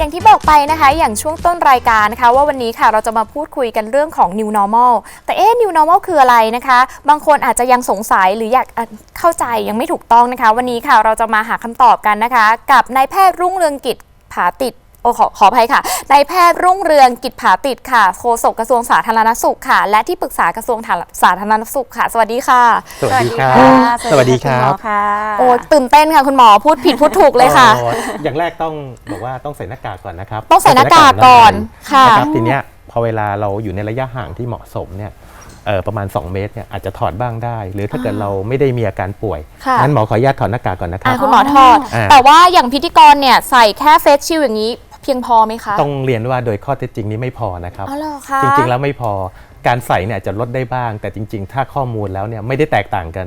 อย่างที่บอกไปนะคะ อย่างช่วงต้นรายการนะคะ ว่าวันนี้ค่ะเราจะมาพูดคุยกันเรื่องของ new normal แต่เอ๊ะ new normal คืออะไรนะคะ บางคนอาจจะยังสงสัยหรืออยากเข้าใจยังไม่ถูกต้องนะคะ วันนี้ค่ะเราจะมาหาคำตอบกันนะคะ กับนายแพทย์รุ่งเรืองกิจผาติด โอ้ขอขออภัยค่ะนายแพทย์รุ่งเรืองกิจผาติดค่ะโฆษกกระทรวงสาธารณสุขค่ะ และที่ปรึกษากระทรวงสาธารณสุขค่ะ สวัสดีค่ะ สวัสดีครับสสวัวัสสดีดีคครัรับณหมอค่ะโอ้ตื่นเต้นค่ะคุณหมอพูดผิดพูดถูกเลยค่ะอ๋ออย่างแรกต้องบอกว่าต้องใส่หน้ากากก่อนนะครับ ต้องใส่หน้ากากก่อนค่ะนะครับทีเนี้ยพอเวลาเราอยู่ในระยะห่างที่เหมาะสมเนี่ยเอ่อประมาณ 2 เมตรเนี่ยอาจจะถอดบ้างได้ หรือถ้าเกิดเราไม่ได้มีอาการป่วยค่ะงั้นหมอขออนุญาตถอดหน้ากากก่อนนะครัอะบคุณหมอทอดอ่าแต่ว่าอย่างพิธีกรเนี่ยใส่แค่เฟซชิลอย่างนี้ เพียงพอไหมคะต้องเรียนว่าโดยข้อเท็จจริงนี้ไม่พอนะครับ อ๋อเหรอคะจริงๆแล้วไม่พอการใส่เนี่ยอาจจะลดได้บ้าง แต่จริง ๆ ถ้าข้อมูลแล้วเนี่ยไม่ได้แตกต่างกัน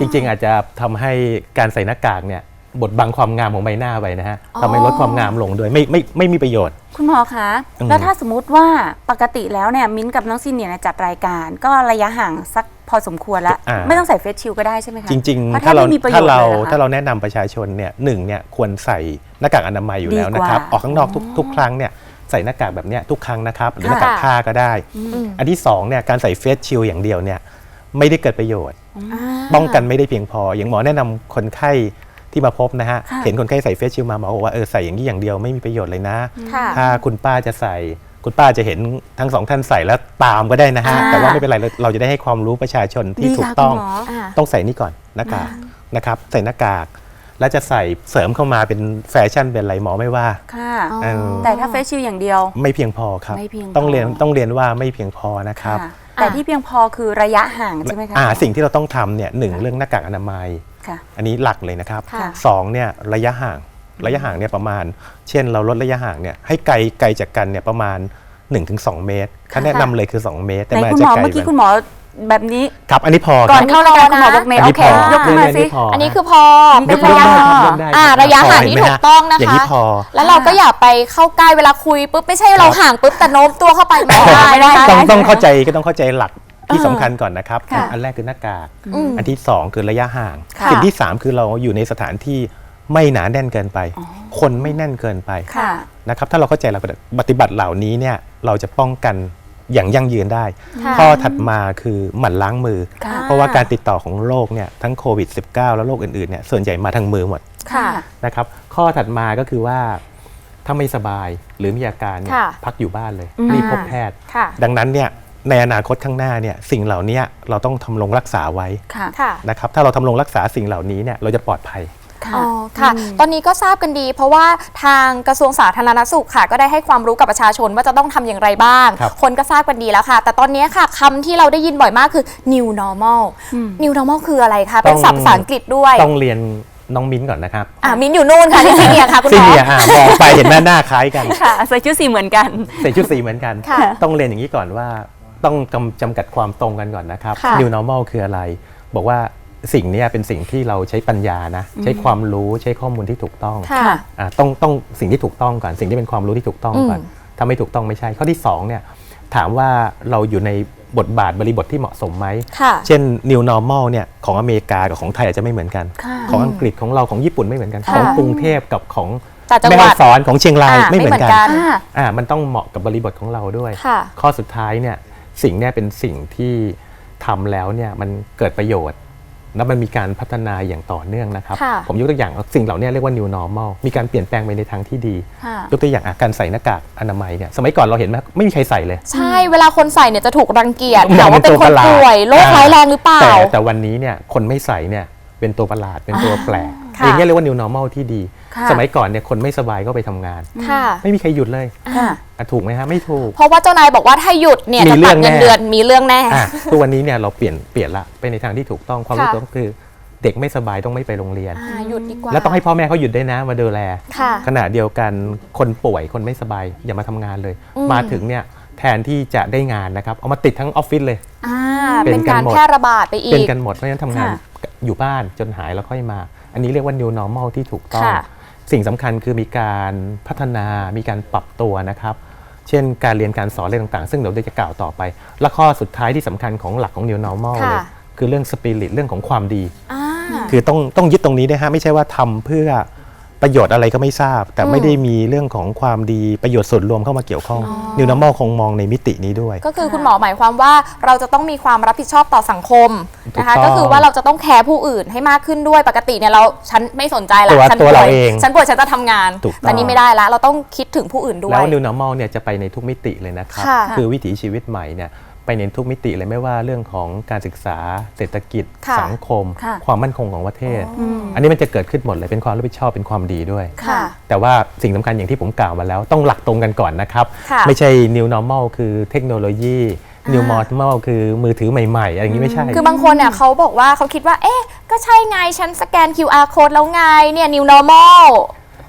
จริง ๆ อาจจะทำให้การใส่หน้ากากเนี่ย บดบังความงามของใบหน้าไปนะฮะทำให้ลดความงามลงโดยไม่ไม่ไม่มีประโยชน์ คุณหมอคะอืมแล้วถ้าสมมุติว่าปกติแล้วเนี่ยมิ้นท์กับน้องซินเนี่ยจัดรายการ ก็ระยะห่างสักพอสมควรแล้วอ่าไม่ต้องใส่เฟซชิลก็ได้ใช่ไหมคะ จริงพะๆถ้าเราไม่มีประโยชถ้าน์เราลยหอคะถ้าเราแนะนำประชาชนเนี่ยหนึ่งเนี่ยควรใส่หน้ากากอนามัยอยู่แล้วดีกว่านะครับ ออกข้างนอกทุกทุกครั้งเนี่ยใส่หน้ากากแบบเนี้ยทุกครั้งนะครับ หรือหน้ากากค่ะผ้าก็ได้อืมอันที่สองเนี่ยการใส่เฟสชิลอย่างเดียวเนี่ยไม่ได้เกิดประโยชน์อ่าป้องกันไม่ได้เพียงพอ อย่างหมอแนะนำคนไข้ ที่มาพบนะฮะ ค่ะ เห็นคนไข้ใส่เฟสชิลมาหมอบอกว่าเออใส่อย่างนี้อย่างเดียวไม่มีประโยชน์เลยนะ ค่ะ ถ้าคุณป้าจะใส่ คุณป้าจะเห็นทั้งสองท่านใส่แล้วตามก็ได้นะฮะ อ่า แต่ว่าไม่เป็นไรเราเราจะได้ให้ความรู้ประชาชนที่ดีถูกค่ะต้คุองณหมออ่า ต้องใส่นี่ก่อนหน้ากากนะครับใส่หน้ากาก แล้วจะใส่เสริมเข้ามาเป็นแฟชั่นเป็นอะไรหมอไม่ว่า ค่ะ อ๋อ เออ แต่ถ้าเฟซชิลอย่างเดียว ไม่เพียงพอครับ ไม่เพียงพอ ต้องเรียนต้องเรียนว่าไม่เพียงพอนะครับ ค่ะแต่ที่เพียงพอคือระยะห่างใช่ไหมคะ อ่าสิ่งที่เราต้องทำเนี่ยหนึ่งเรื่องหน้ากากอนามัย ค่ะ อันนี้หลักเลยนะครับค่ะ สองเนี่ยระยะห่างระยะห่างเนี่ยประมาณ เช่นเราลดระยะห่างเนี่ยให้ไกลไกลจากกันเนี่ยประมาณ 1-2 เมตรค่าแนะนำเลยคือ 2 เมตร แต่ในมันคุอาจณจะหมอไกลเมื่อกี้ไปคุณหมอแบบนี้ ครับ อันนี้พอคก่อรันบ เข้ารายการคุณหมอบอกเมย์อันโอนี้เคพอยกขึ้นมาสิเรื่องนี้พออันนี้คือพอเป็นยระกยะได้ห่างยกได้อ่าครับระยะห่างพอเห็นที่ไหมถูฮะกต้องนะอย่างคะนี้พอ แล้วเราก็อย่าไปเข้าใกล้เวลาคุยปุ๊บไม่ใช่เราห่างปุ๊บแต่โน้มตัวเข้าไปไม่ได้ไม่ได้นะคะต้องใช่ไหมต้องเข้าใจก็ต้องเข้าใจหลัก ที่เออสำคัญก่อนนะครับ ค่ะ อันแรกคือหน้ากาก อืม อันที่2คือระยะห่าง ค่ะสิ่งที่3คือเราอยู่ในสถานที่ไม่หนาแน่นเกินไปคนไม่แน่นเกินไปค่ะ นะครับ ถ้าเราเข้าใจหลักปฏิบัติเหล่านี้เนี่ยเราจะป้องกันอย่างยั่งยืนได้ ค่ะ ข้อถัดมาคือหมั่นล้างมือ ค่ะ เพราะว่าการติดต่อของโรคเนี่ยทั้งโควิด -19 แล้วโรคอื่นๆเนี่ยส่วนใหญ่มาทางมือหมด ค่ะ นะครับข้อถัดมาก็คือว่าถ้าไม่สบายหรือมีอาการเนี่ยค่ะพักอยู่บ้านเลยอืมรีบพบแพทย์ ค่ะ ดังนั้นเนี่ย ในอนาคตข้างหน้าเนี่ยสิ่งเหล่านี้เราต้องทำรงรักษาไว้ค่ะ ค่ะ นะครับถ้าเราทำรงรักษาสิ่งเหล่านี้เนี่ยเราจะปลอดภัย อ๋ค่ะอค่ะ ตอนนี้ก็ทราบกันดี เพราะว่าทางกระทรวงสาธารณสุขค่ะ ก็ได้ให้ความรู้กับประชาชนว่าจะต้องทำอย่างไรบ้าง ครับ คนก็ทราบกันดีแล้วค่ะ แต่ตอนนี้ค่ะคำที่เราได้ยินบ่อยมากคือ new normal อืม new normal คืออะไรคะเป็นศัพท์ภาษาอังกฤษด้วยต้องเรียนน้องมิ้นก่อนนะครับอะมินอยู่นู่นค่ะที่ซีเนียร์ค่ะคุณหซีมอ เนียร์อะมองไปเห็นหน้าหน้าคล้ายกัน ค่ะใส่ชุดสีเหมือนกัน ใส่ชุดสีเหมือนกัน ค่ะ ต้องเรียนอย่างนี้ก่อนว่า ต้องกำจำกัดความตรงกันก่อนนะครับ ค่ะ New Normal คืออะไร บอกว่าสิ่งเนี้ยเป็นสิ่งที่เราใช้ปัญญานะ ใช้ความรู้ใช้ข้อมูลที่ถูกต้องค่ะ อะต้องต้องสิ่งที่ถูกต้องก่อน สิ่งที่เป็นความรู้ที่ถูกต้องก่อน อืม ถ้าไม่ถูกต้องไม่ใช่ ข้อที่สองเนี่ยถามว่าเราอยู่ในบทบาทบริบทที่เหมาะสมไหม ค่ะ เช่น New Normal เนี่ยของอเมริกากับของไทยอาจจะไม่เหมือนกัน ค่ะของอังกฤษของเราของญี่ปุ่นไม่เหมือนกัน ค่ะ ของกรุงเทพกับของต่างจังแม่หวัฮ่อดงสอนของเชียงรายอ่าไม่เหมือนกัน ไม่เหมือนกันอ่าอ่ามันต้องเหมาะกับบริบทของเราด้วย ค่ะ ข้อสุดท้ายเนี่ย สิ่งเนี่ยเป็นสิ่งที่ทำแล้วเนี่ยมันเกิดประโยชน์ แล้วมันมีการพัฒนาอย่างต่อเนื่องนะครับ ค่ะผมยกตัวอย่างสิ่งเหล่านี้เรียกว่า new normal มีการเปลี่ยนแปลงไปในทางที่ดี ค่ะ ยกตัวอย่างอะการใส่หน้ากากอนามัยเนี่ยสมัยก่อนเราเห็นไหมไม่มีใครใส่เลย ใช่เวลาคนใส่เนี่ยจะถูกรังเกียจมแต่องว่าเป็เป็นนตัวคนประหลาดป่วยโรคอ่าร้ายแรงหรือเปล่า แต่แต่วันนี้เนี่ยคนไม่ใส่เนี่ยเป็นตัวประหลาดเป็นตัวแปลกค่ะ อย่างเงี้ยเรียกว่า new normal ที่ดีค่ะ สมัยก่อนเนี่ยคนไม่สบายก็ไปทำงานค่ะไม่มีใครหยุดเลยค่ะอะถูกไหมฮะไม่ถูก เพราะว่าเจ้านายบอกว่าถ้าหยุดเนี่ยมีจะเรื่ตัอดงเงินแน่เดือนมีเรื่องแน่อะทุกวันนี้เนี่ยเราเปลี่ยนเปลี่ยนละไปในทางที่ถูกต้องความรู้ค่ะต้องคือเด็กไม่สบายต้องไม่ไปโรงเรียนอ่าหยุดดีกว่าแล้วต้องให้พ่อแม่เขาหยุดได้วยนะมาดูแลค่ะขณะเดียวกันคนป่วยคนไม่สบายอย่ามาทำงานเลยอืมมาถึงเนี่ยแทนที่จะได้งานนะครับ เอามาติดทั้งออฟฟิศเลยอ่าเป็เป็นนกันการหมดแพร่ระบาดไปอีเป็นกกันหมดเพราะฉะนั้นทำงานค่ะอยู่บ้านจนหายแล้วค่อยมา อันนี้เรียกว่า new normal ที่ถูกต้องค่ะ สิ่งสำคัญคือมีการพัฒนามีการปรับตัวนะครับ เช่นการเรียนการสอนอะไรต่างๆ ซึ่งเดี๋ยวจะกล่าวต่อไป และข้อสุดท้ายที่สำคัญของหลักของ new normal ค่ะเลยคือเรื่องสปิริตเรื่องของความดีอ่าคือต้องต้องยึดตรงนี้นะฮะไม่ใช่ว่าทำเพื่อไปประโยชน์อะไรก็ไม่ทราบ แต่อืมไม่ได้มีเรื่องของความดีประโยชน์ส่วนรวมเข้ามาเกี่ยวข้อง New Normal คงมองในมิตินี้ด้วย ก็คือคุณหมอหมายความว่าเราจะต้องมีความรับผิดชอบต่อสังคมนะคะถูกต้องก็คือว่าเราจะต้องแคร์ผู้อื่นให้มากขึ้นด้วยปกติเนี่ยเราฉันไม่สนใจละตัวฉันตัวป่เราวยเองฉันป่วยฉันจะทำงานถูกต้องแต่นี้ไม่ได้ละเราต้องคิดถึงผู้อื่นด้วยแล้ว New Normal เนี่ยจะไปในทุกมิติเลยนะครับค่ะคือวิถีชีวิตใหม่เนี่ย ไปในทุกมิติเลยไม่ว่าเรื่องของการศึกษา เศรษฐกิจ ค่ะสังคม ค่ะความมั่นคงของประเทศอืมอันนี้มันจะเกิดขึ้นหมดเลยเป็นความรับผิดชอบเป็นความดีด้วย ค่ะแต่ว่าสิ่งสำคัญอย่างที่ผมกล่าวมาแล้ว ต้องหลักตรงกันก่อนนะครับ ค่ะไม่ใช่ New Normal คือเทคโนโลยี New Normal คือมือถือใหม่ๆอะไรอย่างนี้ไม่ใช่ คือบางคนเนี่ยเขาบอกว่าเขาคิดว่า เอ๊ะ ก็ใช่ไง ฉันสแกน QR code แล้วไง เนี่ย new normal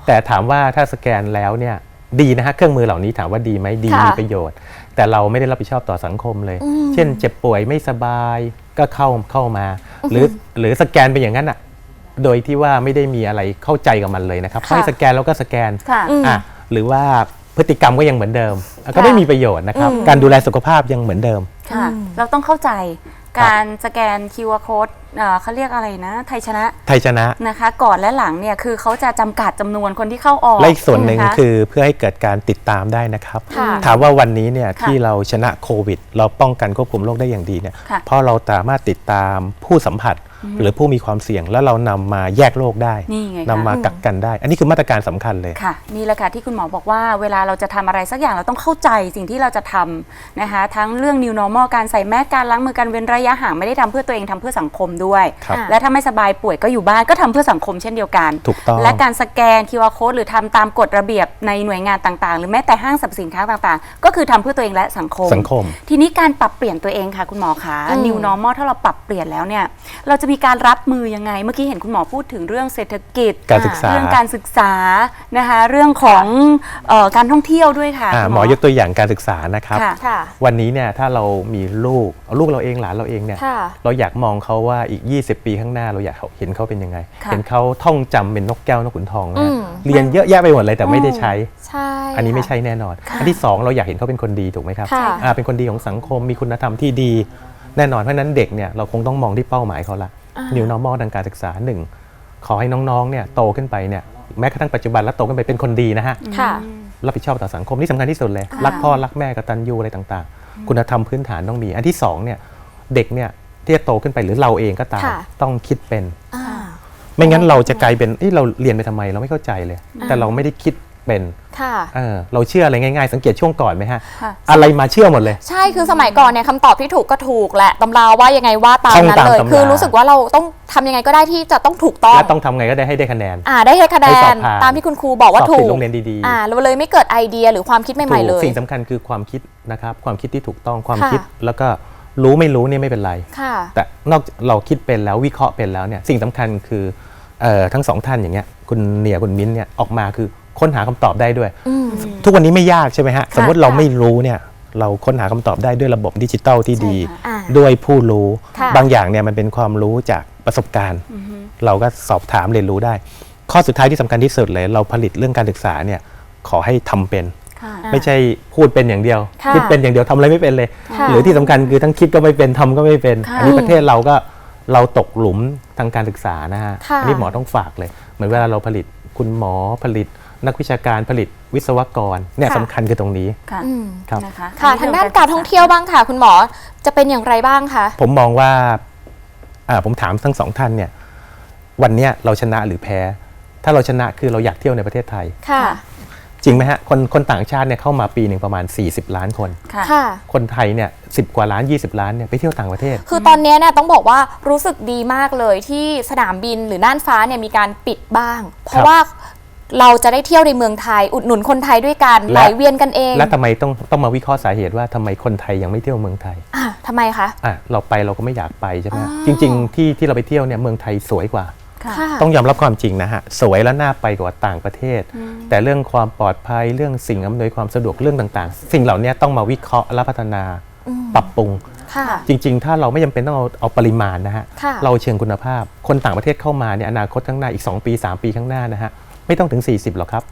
แต่ถามว่าถ้าสแกนแล้วเนี่ยดีนะฮะเครื่องมือเหล่านี้ถามว่าดีไหมดีค่ะมีประโยชน์ แต่เราไม่ได้รับผิดชอบต่อสังคมเลย เช่น เจ็บป่วยไม่สบายก็เข้าเข้ามา หรือหรือสแกนไปอย่างนั้นอะโดยที่ว่าไม่ได้มีอะไรเข้าใจกับมันเลยนะครับค่ะให้สแกนแล้วก็สแกนค่ะอืมอะหรือว่าพฤติกรรมก็ยังเหมือนเดิมอะก็ค่ะไม่มีประโยชน์นะครับอืมการดูแลสุขภาพยังเหมือนเดิมค่ะอืมเราต้องเข้าใจ การสแกน QR code เอ่อเขาเรียกอะไรนะ ไทยชนะ ไทยชนะนะคะ ก่อนและหลังเนี่ยคือเขาจะจำกัดจำนวนคนที่เข้าออกและอีกส่วนหนึ่งะะคือเพื่อให้เกิดการติดตามได้นะครับค่ะถามว่าวันนี้เนี่ยค่ะที่เราชนะโควิด เราป้องกันควบคุมโรคได้อย่างดีเนี่ยค่ะเพราะเราสามารถติดตามผู้สัมผัส หรือผู้มีความเสี่ยงแล้วเรานำมาแยกโรคได้ นี่ไงนำคะมากักกันได้ อันนี้คือมาตรการสำคัญเลย ค่ะนี่แหละค่ะที่คุณหมอบอกว่าเวลาเราจะทำอะไรสักอย่างเราต้องเข้าใจสิ่งที่เราจะทำนะคะทั้งเรื่อง new normal การใส่แมสการล้างมือการเว้นระยะห่างไม่ได้ทำเพื่อตัวเองทำเพื่อสังคมด้วย ครับ และถ้าไม่สบายป่วยก็อยู่บ้านก็ทำเพื่อสังคมเช่นเดียวกัน ถูกต้อง และการสแกน QR code หรือทำตามกฎระเบียบในหน่วยงานต่างๆ หรือแม้แต่ห้างสรรพสินค้าต่างๆ ก็คือทำเพื่อตัวเองและสังคม สังคม ทีนี้การปรับเปลี่ยนตัวเองค่ะคุณหมอคะ อืม new normal ถ้าเราปรับเปลี่ยนแล้วเนี่ย เราจะมีการรับมือยังไง เมื่อกี้เห็นคุณหมอพูดถึงเรื่องเศรษฐกิจ การศึกษา เรื่องการศึกษานะคะเรื่องของเออการท่องเที่ยวด้วยค่ะอ่าคุณ หมอยกตัวอย่างการศึกษานะครับ ค่ะ ค่ะ วันนี้เนี่ยถ้าเรามีลูกเอาลูกเราเองหลานเราเองเนี่ยค่ะ เราอยากมองเขาว่าอีก 20 ปีข้างหน้าเราอยากเห็นเขาเป็นยังไง ค่ะ เห็นเขาท่องจำเป็นนกแก้วนกขุนทองนะอืม เรียนเยอะแยะไปหมดเลยแต่ไม่ได้ใช้ ใช่อันนี้ไม่ค่ะใช่แน่นอน อันที่สองเราอยากเห็นเขาเป็นคนดีถูกไหมครับค่ะ อ่าเป็นคนดีของสังคมมีคุณธรรมที่ดี แน่นอนเพราะฉะนั้นเด็กเนี่ยเราคงต้องมองที่เป้าหมายเขาละ New Normal ทางการศึกษาหนึ่งขอให้น้องๆเนี่ยโตขึ้นไปเนี่ยแม้กระทั่งปัจจุบันแล้วโตขึ้นไปเป็นคนดีนะฮะค่ะ รับผิดชอบต่อสังคมนี่สำคัญที่สุดเลยค่ะรักพ่อรักแม่กตัญญูอะไรต่างๆ คุณธรรมพื้นฐานต้องมี อันที่สองเนี่ยเด็กเนี่ยที่จะโตขึ้นไปหรือเราเองก็ตามค่ะต้องคิดเป็นอ่าไม่งั้นเราจะกลายเป็นเอ้ยเราเรียนไปทำไมเราไม่เข้าใจเลย แต่เราไม่ได้คิด เป็นค่ะเออเราเชื่ออะไรง่ายๆ สังเกตช่วงก่อนไหมฮะค่ะอะไรมาเชื่อหมดเลย ใช่คือสมัยก่อนเนี่ยคำตอบที่ถูกก็ถูกแหละตำราว่ายังไงว่าตามท่องนั้นตามเลยตำราคือรู้สึกว่าเราต้องทำยังไงก็ได้ที่จะต้องถูกต้องและต้องทำไงก็ได้ให้ได้คะแนนอ่าได้ให้คะแนให้สอนบผ่านตามที่คุณครูบอกว่าสอบถูติดกโรงเรียนดีๆอ่าเราเลยไม่เกิดไอเดียหรือความคิดใหม่ๆเลถูกยสิ่งสำคัญคือความคิดนะครับความคิดที่ถูกต้องความค่ะคิดแล้วก็รู้ไม่รู้เนี่ยไม่เป็นไรค่ะแต่นอกจากเราคิดเป็นแล้ววิเคราะห์เป็นแล้วเนี่ยสิ่งสำคัญคือเออทั้งสองท่านอย่างเงี้ยคุณเนียคุณมิ้นเนี่ยออกมาคือ ค้นหาคำตอบได้ด้วย อืม ทุกวันนี้ไม่ยากใช่ไหมฮะ สมมติเราค่ะไม่รู้เนี่ย เราค้นหาคำตอบได้ด้วยระบบดิจิตอลที่ดี ใช่ค่ะอ่าด้วยผู้รู้ ค่ะ บางอย่างเนี่ยมันเป็นความรู้จากประสบการณ์ เราก็สอบถามเรียนรู้ได้ ข้อสุดท้ายที่สำคัญที่สุดเลย เราผลิตเรื่องการศึกษาเนี่ยขอให้ทำเป็น ค่ะอ่าไม่ใช่พูดเป็นอย่างเดียวค่ะคิดเป็นอย่างเดียวทำอะไรไม่เป็นเลย ค่ะหรือที่สำคัญคือทั้งคิดก็ไม่เป็นทำก็ไม่เป็น ค่ะอันนี้ประเทศเราก็เราตกหลุมทางการศึกษานะฮะค่ะ อันนี้หมอต้องฝากเลย เหมือนเวลาเราผลิตคุณหมอผลิต นักวิชาการผลิตวิศวกรเนี่ยค่ะสำคัญคือตรงนี้ ค่ะอืมครับ นะคะค่ะอัทางด้านการท่องเที่ยวบ้างค่ะ คุณหมอจะเป็นอย่างไรบ้างคะ ผมมองว่าอ่าผมถามทั้งสองท่านเนี่ยวันเนี้ยเราชนะหรือแพ้ ถ้าเราชนะคือเราอยากเที่ยวในประเทศไทย ค่ะ จริงไหมฮะคนคนต่างชาติเนี่ยเข้ามาปีหนึ่งประมาณ 40 ล้านคน ค่ะ ค่ะ คนไทยเนี่ยสิกว่าล้าน 20 ล้านเนี่ยไปเที่ยวต่างประเทศ คือตอนนี้เนี่ยต้องบอกว่ารู้สึกดีมากเลยที่สนามบินหรือน่านฟ้าเนี่ยมีการปิดบ้าง เพครัราะบว่า เราจะได้เที่ยวในเมืองไทย อุดหนุนคนไทยด้วยกันไหลและ เวียนกันเองและทำไมต้องต้องมาวิเคราะห์สาเหตุว่าทำไมคนไทยยังไม่เที่ยวเมืองไทยอะทำไมคะ อะเราไปเราก็ไม่อยากไปใช่ไหมฮะอ๋อจริง ๆ ที่ที่เราไปเที่ยวเนี่ยเมืองไทยสวยกว่าค่ะค่ะ ต้องยอมรับความจริงนะฮะ สวยและน่าไปกว่าต่างประเทศ แต่เรื่องความปลอดภัยเรื่องสิ่งอำนวยความสะดวกเรื่องต่างๆ สิ่งเหล่านี้ต้องมาวิเคราะห์และพัฒนาอืมปรับปรุง ค่ะ จริง ๆ ถ้าเราไม่จำเป็นต้องเอาเอาปริมาณนะฮะ ค่ะ เราเชิงคุณภาพ คนต่างประเทศเข้ามาเนี่ยอนาคตข้างหน้าอีก 2 ปี 3 ปีข้างหน้านะฮะ ไม่ต้องถึง 40หรอกครับ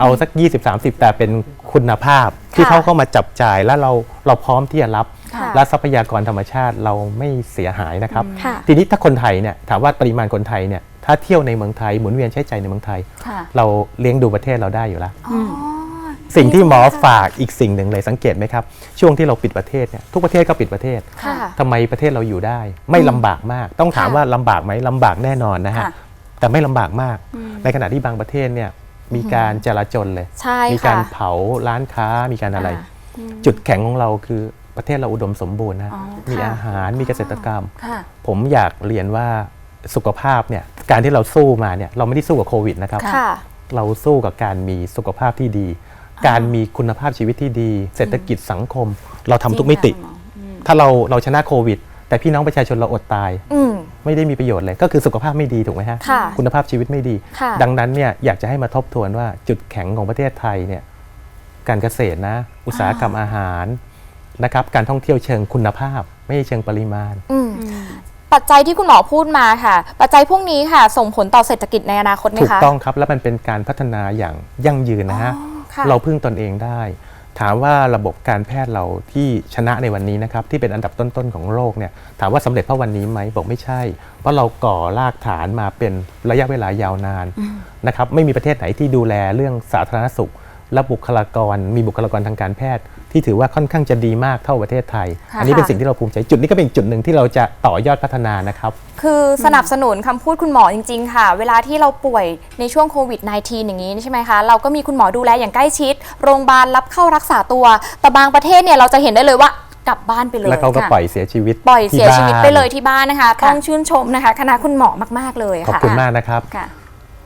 เอาสัก 20 30 แต่เป็นคุณภาพที่เขาเข้ามาจับจ่ายและเราเราพร้อมที่จะรับ ค่ะ และทรัพยากรธรรมชาติเราไม่เสียหายนะครับ ค่ะ ทีนี้ถ้าคนไทยเนี่ยถามว่าปริมาณคนไทยเนี่ยถ้าเที่ยวในเมืองไทยหมุนเวียนใช้ใจายในเมืองไทย ค่ะ เราเลี้ยงดูประเทศเราได้อยู่แล้ว อ๋อสิ่งที่หมอฝากอีกสิ่งหนึ่งเลยสังเกตไหมครับ ช่วงที่เราปิดประเทศเนี่ยทุกประเทศก็ปิดประเทศ ค่ะ ทำไมประเทศเราอยู่ได้ ไม่ลำบากมาก ต้องถามค่ะว่าลำบากไหมลำบากแน่นอนนะฮะค่ะ แต่ไม่ลำบากมาก อืม ในขณะที่บางประเทศเนี่ยมีการจราจนเลย ใช่มีค่ะการเผาร้านค้ามีการอะไร อ่าจุดแข็งของเราคือประเทศเราอุดมสมบูรณ์นะอ๋อมีค่ะ อาหารมีเกษตรกรรม ค่ะ ผมอยากเรียนว่าสุขภาพเนี่ยการที่เราสู้มาเนี่ยเราไม่ได้สู้กับโควิดนะครับ ค่ะ เราสู้กับการมีสุขภาพที่ดี การมีคุณภาพชีวิตที่ดี เศรษฐกิจสังคม เราทำทุกมิติ จริงค่ะคุณหมออืม ถ้าเราเราชนะโควิด แต่พี่น้องประชาชนเราอดตาย อืม ไม่ได้มีประโยชน์เลย ก็คือสุขภาพไม่ดีถูกไหมฮะค่ะคุณภาพชีวิตไม่ดี ค่ะ ดังนั้นเนี่ยอยากจะให้มาทบทวนว่าจุดแข็งของประเทศไทยเนี่ยการเกษตรนะ อุตสาหกรรมอาหารนะครับการท่องเที่ยวเชิงคุณภาพ ไม่ใช่เชิงปริมาณ อืมอืมปัจจัยที่คุณหมอพูดมาค่ะ ปัจจัยพวกนี้ค่ะ ส่งผลต่อเศรษฐกิจในอนาคตไหมถูกคะ ต้องครับ และมันเป็นการพัฒนาอย่างยั่งยืนนะฮะ อ๋อค่ะ เราพึ่งตนเองได้ ถามว่าระบบการแพทย์เราที่ชนะในวันนี้นะครับที่เป็นอันดับต้นๆของโลกเนี่ยถามว่าสำเร็จเพราะวันนี้ไหมบอกไม่ใช่ เพราะเราก่อรากฐานมาเป็นระยะเวลายาวนานนะครับไม่มีประเทศไหนที่ดูแลเรื่องสาธารณสุขและบุคลากร มีบุคลากรทางการแพทย์ ที่ถือว่าค่อนข้างจะดีมากเท่าประเทศไทยค่ะอันนี้เป็นสิ่งที่เราภูมิใจจุดนี้ก็เป็นจุดหนึ่งที่เราจะต่อยอดพัฒนานะครับคือสนับสนุนคำพูดคุณหมอจริง ๆ ค่ะ เวลาที่เราป่วยในช่วงโควิด -19 อย่างนี้ใช่ไหมคะ เราก็มีคุณหมอดูแลอย่างใกล้ชิด โรงพยาบาลรับเข้ารักษาตัว แต่บางประเทศเนี่ยเราจะเห็นได้เลยว่ากลับบ้านไปเลยแล้วเขาก็ค่ะปล่อยเสียชีวิต ปล่อยเสียที่ชีวิตบ้านไปเลยที่บ้านนะคะค่ะต้องชื่นชมนะคะคณะคุณหมอมากๆเลยขอบค่ะคุณมากนะครับค่ะ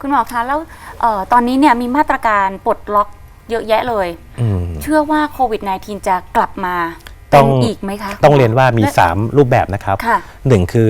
คุณหมอคะแล้วเอ่อตอนนี้เนี่ยมีมาตรการปลดล็อก เยอะแยะเลย อืม เชื่อว่าโควิด -19 จะกลับมาต้เป็อนง อีกไหมคะ ต้องเรียนว่ามี และ 3 รูปแบบนะครับค่ะ หนึ่งคือ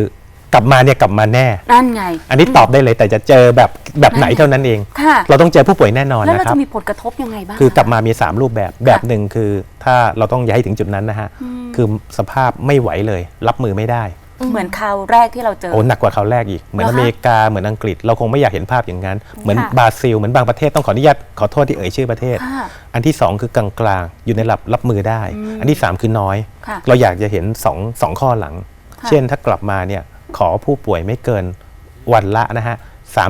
กลับมาเนี่ยกลับมาแน่ นั่นไง อันนี้ตอบได้เลยแต่จะเจอแบบแบบไหนเท่านั้นเอง ค่ะ เราต้องเจอผู้ป่วยแน่นอนแล้วนะเราครัจะบมีผลกระทบยังไงบ้างคือกลับมามี 3 รูปแบบแบบหนึ่งคือถ้าเราต้องย้ายถึงจุดนั้นนะฮะ คือสภาพไม่ไหวเลย รับมือไม่ได้ เหมือนคราวแรกที่เราเจอ โอ้หนักกว่าคราวแรกอีก เหมือนเหรออคะ เมริกาเหมือนอังกฤษ เราคงไม่อยากเห็นภาพอย่างนั้น เหมือนค่ะบราซิลเหมือนบางประเทศต้องขออนุญาตขอโทษที่เอ่ยชื่อประเทศ ค่ะ อันที่ 2 คือกลางๆ อยู่ในระดับรับมือได้ อันที่ 3 คือน้อย ค่ะเราอยากจะเห็น2องสองข้อหลัง ค่ะ เช่นถ้ากลับมาเนี่ยขอผู้ป่วยไม่เกินวันละนะฮะ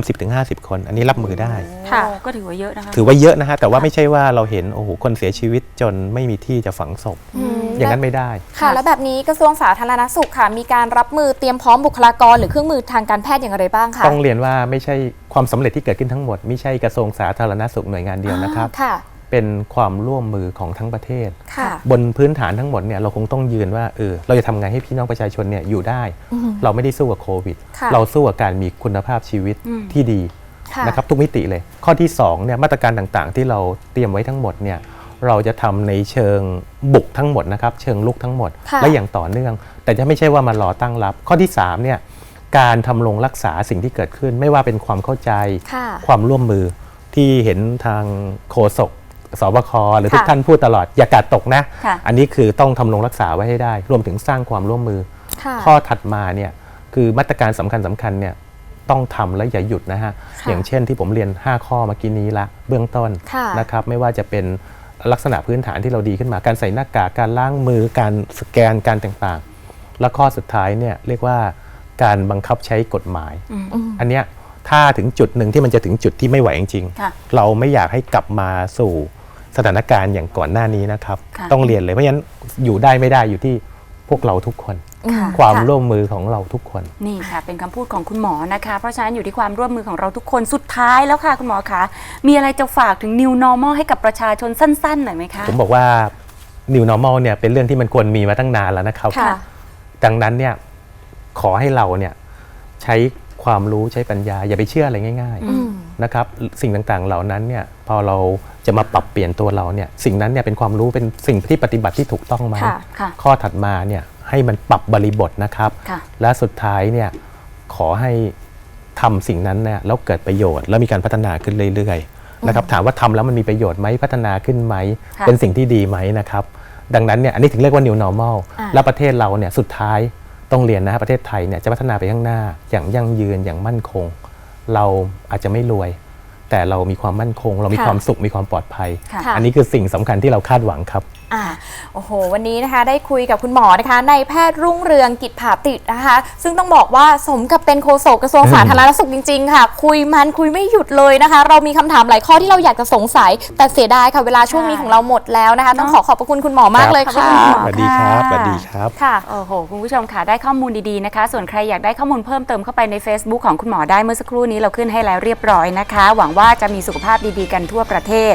30-50 คน อันนี้รับมือได้ ค่ะ โอ้ก็ถือว่าเยอะนะคะ ถือว่าเยอะนะฮะแต่ว่าไม่ใช่ว่าเราเห็นโอ้โหคนเสียชีวิตจนไม่มีที่จะฝังศพม อย่างนั้นไม่ได้ ค่ะ แล้วแบบนี้กระทรวงสาธารณสุขค่ะ มีการรับมือเตรียมพร้อมบุคลากร หรือเครื่องมือทางการแพทย์อย่างไรบ้างคะต้องเรียนว่าไม่ใช่ความสำเร็จที่เกิดขึ้นทั้งหมดไม่ใช่กระทรวงสาธารณสุขหน่วยงานเดียวนะครับค่ะเป็นความร่วมมือของทั้งประเทศค่ะบนพื้นฐานทั้งหมดเนี่ยเราคงต้องยืนว่าเออเราจะทำไงให้พี่น้องประชาชนเนี่ยอยู่ได้ เราไม่ได้สู้กับโควิดค่ะเราสู้กับการมีคุณภาพชีวิตอืมที่ดีค่ะนะครับทุกมิติเลย ข้อที่2เนี่ยมาตรการต่างๆ ที่เราเตรียมไว้ทั้งหมดเนี่ย เราจะทำในเชิงบุกทั้งหมดนะครับ เชิงลุกทั้งหมดค่ะและอย่างต่อเนื่อง แต่จะไม่ใช่ว่ามารอตั้งรับ ข้อที่3เนี่ยการทำรงรักษาสิ่งที่เกิดขึ้น ไม่ว่าเป็นความเข้าใจค่ะความร่วมมือที่เห็นทางโฆษกสบคหรือทุกค่ะท่านพูดตลอด อย่ากาดตกนะค่ะอันนี้คือต้องทำรงรักษาไว้ให้ได้ รวมถึงสร้างความร่วมมือค่ะข้อถัดมาเนี่ยคือมาตรการสำคัญสำคัญเนี่ยต้องทำและอย่าหยุดนะฮะค่ะอย่างเช่นที่ผมเรียน 5 ข้อเมื่อกี้นี้ละเบื้องต้นค่ะนะครับไม่ว่าจะเป็น ลักษณะพื้นฐานที่เราดีขึ้นมา การใส่หน้ากาก การล้างมือ การสแกน การต่างๆ และข้อสุดท้ายเนี่ยเรียกว่าการบังคับใช้กฎหมายอืมอันเนี้ยถ้าถึงจุดหนึ่งที่มันจะถึงจุดที่ไม่ไหวจริงค่ะๆเราไม่อยากให้กลับมาสู่สถานการณ์อย่างก่อนหน้านี้นะครับค่ะต้องเรียนเลย เพราะฉะนั้นอยู่ได้ไม่ได้อยู่ที่ พวกเราทุกคนอืมความค่ะร่วมมือของเราทุกคน นี่ค่ะ เป็นคำพูดของคุณหมอนะคะ เพราะฉะนั้นอยู่ที่ความร่วมมือของเราทุกคนสุดท้ายแล้วค่ะ คุณหมอคะมีอะไรจะฝากถึง New Normal ให้กับประชาชนสั้นๆหน่อยไหมคะผมบอกว่า new normal เนี่ยเป็นเรื่องที่มันควรมีมาตั้งนานแล้วนะครับ ค่ะ ดังนั้นเนี่ยขอให้เราเนี่ยใช้ ความรู้ใช้ปัญญา อย่าไปเชื่ออะไรง่ายอืมๆนะครับสิ่งต่างๆเหล่านั้นเนี่ยพอเราจะมาปรับเปลี่ยนตัวเราเนี่ยสิ่งนั้นเนี่ยเป็นความรู้เป็นสิ่งที่ปฏิบัติที่ถูกต้องไหมค่ะค่ะ ข้อถัดมาเนี่ยให้มันปรับบริบทนะครับ ค่ะ และสุดท้ายเนี่ยขอให้ทำสิ่งนั้นเนี่ยแล้วเกิดประโยชน์ แล้วมีการพัฒนาขึ้นเรื่อยๆนะครับถามว่าทำแล้วมันมีประโยชน์ไหมพัฒนาขึ้นไหม ค่ะเป็นสิ่งที่ดีไหมนะครับ ดังนั้นเนี่ยอันนี้ถึงเรียกว่า new normal อ่า และประเทศเราเนี่ยสุดท้าย ต้องเรียนนะฮะประเทศไทยเนี่ยจะพัฒนาไปข้างหน้าอย่างยั่งยืนอย่างมั่นคง เราอาจจะไม่รวย แต่เรามีความมั่นคง เรามีค่ะความสุขมีความปลอดภัยค่ะค่ะอันนี้คือสิ่งสำคัญที่เราคาดหวังครับ อ่าโอ้โห วันนี้นะคะได้คุยกับคุณหมอนะคะในแพทย์รุ่งเรืองกิจผาติดนะคะ ซึ่งต้องบอกว่าสมกับเป็นโฆษกกระทรวงสาธารณสุขจริง ๆ ค่ะ คุยมันคุยไม่หยุดเลยนะคะ เรามีคำถามหลายข้อที่เราอยากจะสงสัย แต่เสียดายค่ะเวลาช่วงนี้ของเราหมดแล้วนะคะ ต้องขอขอบพระคุณคุณหมอมากเลยขอบพระค่ะคุณสวัสดีครับสวัสดีครับ ค่ะโอ้โห คุณผู้ชมค่ะ ได้ข้อมูลดีๆนะคะ ส่วนใครอยากได้ข้อมูลเพิ่มเติมเข้าไปใน Facebook ของคุณหมอได้เมื่อสักครู่นี้เราขึ้นให้แล้วเรียบร้อยนะคะ หวังว่าจะมีสุขภาพดีๆกันทั่วประเทศ